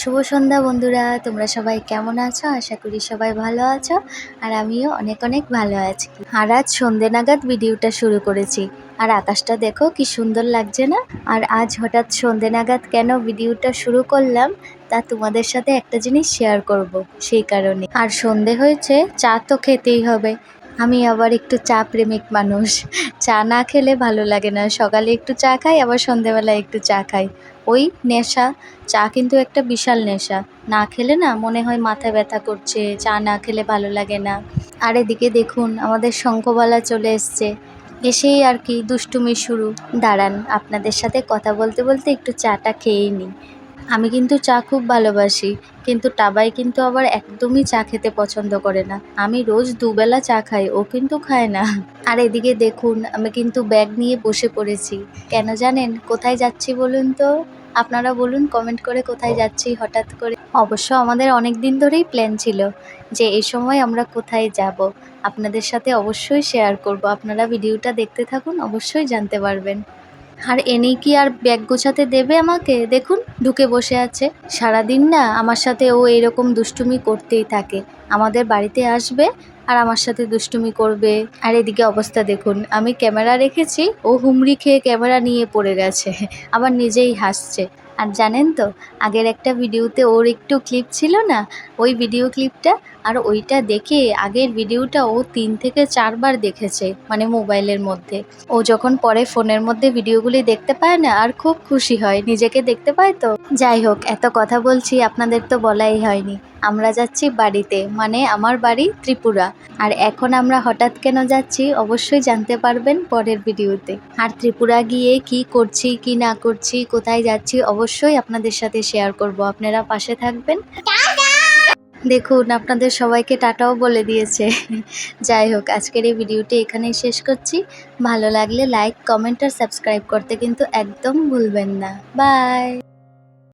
শুভ সন্ধ্যা বন্ধুরা, তোমরা সবাই কেমন আছো? আশা করি সবাই ভালো আছো, আর আমিও অনেক অনেক ভালো আছি। আর আজ সন্ধে নাগাদ ভিডিওটা শুরু করেছি। আর আকাশটা দেখো কি সুন্দর লাগছে না? আর আজ হঠাৎ সন্ধে নাগাদ কেন ভিডিওটা শুরু করলাম, তা তোমাদের সাথে একটা জিনিস শেয়ার করব, সেই কারণে। আর সন্ধে হয়েছে, চা তো খেতেই হবে। আমি আবার একটু চা প্রেমিক মানুষ। চা না খেলে ভালো লাগে না। সকালে একটু চা খাই, আবার সন্ধেবেলায় একটু চা খাই। ওই নেশা। চা কিন্তু একটা বিশাল নেশা। না খেলে না মনে হয় মাথা ব্যথা করছে, চা না খেলে ভালো লাগে না। আর এদিকে দেখুন, আমাদের শঙ্খবালা চলে এসছে। এসেই আর কি দুষ্টুমি শুরু। দাঁড়ান, আপনাদের সাথে কথা বলতে বলতে একটু চাটা খেয়েই নিই। আমি কিন্তু চা খুব ভালোবাসি, কিন্তু টাবাই কিন্তু আবার একদমই চা খেতে পছন্দ করে না। আমি রোজ দুবেলা চা খাই, ও কিন্তু খায় না। আর এদিকে দেখুন, আমি কিন্তু ব্যাগ নিয়ে বসে পড়েছি। কেন জানেন, কোথায় যাচ্ছি বলুন তো? আপনারা বলুন কমেন্ট করে কোথায় যাচ্ছি হঠাৎ করে। অবশ্য আমাদের অনেক দিন ধরেই প্ল্যান ছিল যে এই সময় আমরা কোথায় যাব। আপনাদের সাথে অবশ্যই শেয়ার করব। আপনারা ভিডিওটা দেখতে থাকুন, অবশ্যই জানতে পারবেন। আর এনেই কি আর ব্যাগ গোছাতে দেবে আমাকে? দেখুন, ঢুকে বসে আছে। সারাদিন না আমার সাথে ও এরকম দুষ্টুমি করতেই থাকে। আমাদের বাড়িতে আসবে আর আমার সাথে দুষ্টুমি করবে। আর এদিকে অবস্থা দেখুন, আমি ক্যামেরা রেখেছি, ও হুমড়ি খেয়ে ক্যামেরা নিয়ে পড়ে গেছে, আবার নিজেই হাসছে। আর জানেন তো, আগের একটা ভিডিওতে ওর একটু ক্লিপ ছিল না? ওই ভিডিও ক্লিপটা আর ওইটা দেখে আগের ভিডিওটা ও তিন থেকে চারবার দেখেছে মানে মোবাইলের মধ্যে। ও যখন পরে ফোনের মধ্যে ভিডিওগুলি দেখতে পায় না, আর খুব খুশি হয়, নিজেকে দেখতে পায় তো? যাই হোক, এত কথা বলছি, আপনাদের তো বলাই হয়নি। আমরা যাচ্ছি বাড়িতে মানে আমার বাড়ি ত্রিপুরা। আর এখন আমরা হঠাৎ কেন যাচ্ছি অবশ্যই জানতে পারবেন পরের ভিডিওতে। আর ত্রিপুরা গিয়ে কি করছি, কি না করছি, কোথায় যাচ্ছি অবশ্যই আপনাদের সাথে শেয়ার করব। আপনারা পাশে থাকবেন। দেখুন, আপনাদের সবাইকে টাটাও বলে দিয়েছে। যাই হোক, আজকের এই ভিডিওটি এখানেই শেষ করছি। ভালো লাগলে লাইক কমেন্ট আর সাবস্ক্রাইব করতে কিন্তু একদম ভুলবেন না। বাই